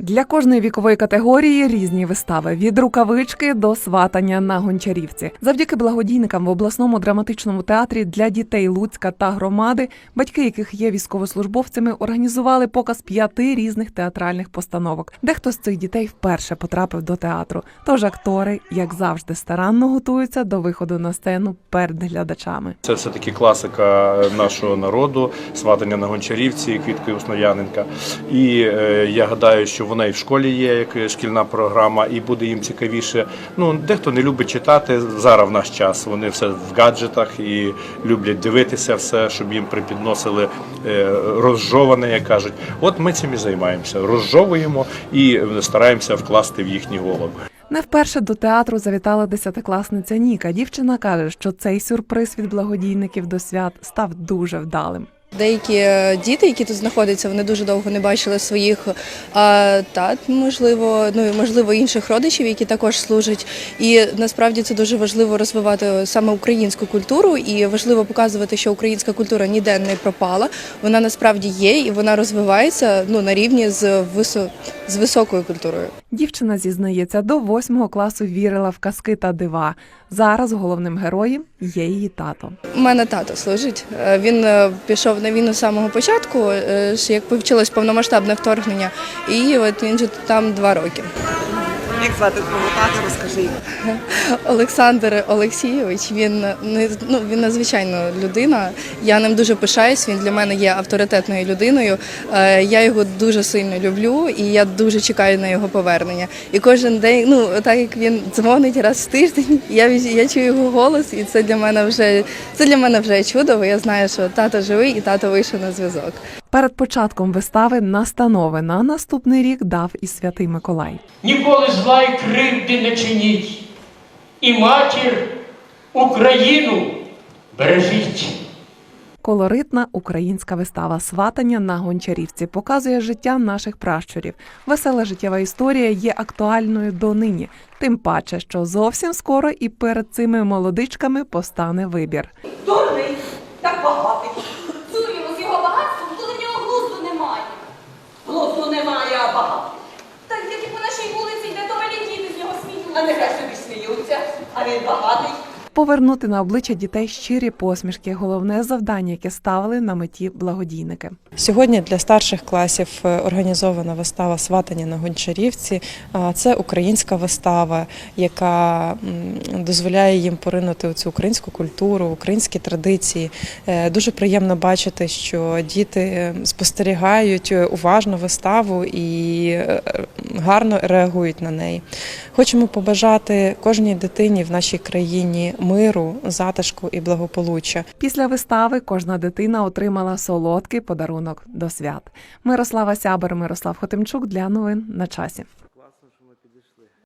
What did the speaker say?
Для кожної вікової категорії різні вистави від рукавички до сватання на гончарівці. Завдяки благодійникам в обласному драматичному театрі для дітей Луцька та громади, батьки яких є військовослужбовцями, організували показ п'яти різних театральних постановок. Дехто з цих дітей вперше потрапив до театру. Тож актори, як завжди, старанно готуються до виходу на сцену перед глядачами. Це все таки класика нашого народу, сватання на гончарівці, квіткою Основ'яненка. І е, я гадаю, що вона і в школі є, як шкільна програма, і буде їм цікавіше. Ну дехто не любить читати зараз в наш час. Вони все в гаджетах і люблять дивитися все, щоб їм припідносили е, розжоване, як кажуть. От ми цим і займаємося, розжовуємо і стараємося вкласти в їхні голови. Не вперше до театру завітала десятикласниця Ніка. Дівчина каже, що цей сюрприз від благодійників до свят став дуже вдалим. Деякі е, діти, які тут знаходяться, вони дуже довго не бачили своїх а, тат, можливо, ну можливо інших родичів, які також служать. І насправді це дуже важливо розвивати саме українську культуру, і важливо показувати, що українська культура ніде не пропала. Вона насправді є і вона розвивається ну на рівні з висо... з високою культурою. Дівчина зізнається, до восьмого класу вірила в казки та дива. Зараз головним героєм є її тато. У мене тато служить. Е, Він е, пішов на війну з самого початку, е, як почалось повномасштабне вторгнення, і от він же там два роки. Як звати твого тата, розкажи. Олександр Олексійович, він не ну він надзвичайно людина. Я ним дуже пишаюсь. Він для мене є авторитетною людиною. Е, Я його дуже сильно люблю, і я дуже чекаю на його повернення. І кожен день, ну так як він дзвонить раз в тиждень, я я чую його голос, і це для мене вже це для мене вже чудово. Я знаю, що тато живий і тато вийшов на зв'язок. Перед початком вистави настанови на наступний рік дав і святий Миколай. Ніколи зла і кривди не чиніть. І матір Україну бережіть. Колоритна українська вистава сватання на гончарівці показує життя наших пращурів. Весела життєва історія є актуальною донині, тим паче, що зовсім скоро і перед цими молодичками постане вибір. Дурний, так багатий. Цуримо з його багатством, коли в нього глузду немає. Глузду багатий. Та як і по нашій вулиці йде, то малі діти з нього сміються. А нехай собі сміються, а він багатий. Повернути на обличчя дітей щирі посмішки головне завдання, яке ставили на меті благодійники. Сьогодні для старших класів е, організована вистава Сватання на Гончарівці. Це українська вистава, яка дозволяє їм поринути у цю українську культуру, українські традиції. Е, Дуже приємно бачити, що діти е, спостерігають уважно виставу і гарно реагують на неї. Хочемо побажати кожній дитині в нашій країні миру, затишку і благополуччя. Після вистави кожна дитина отримала солодкий подарунок до свят. Мирослава Сябер, Мирослав Хотимчук для новин на часі.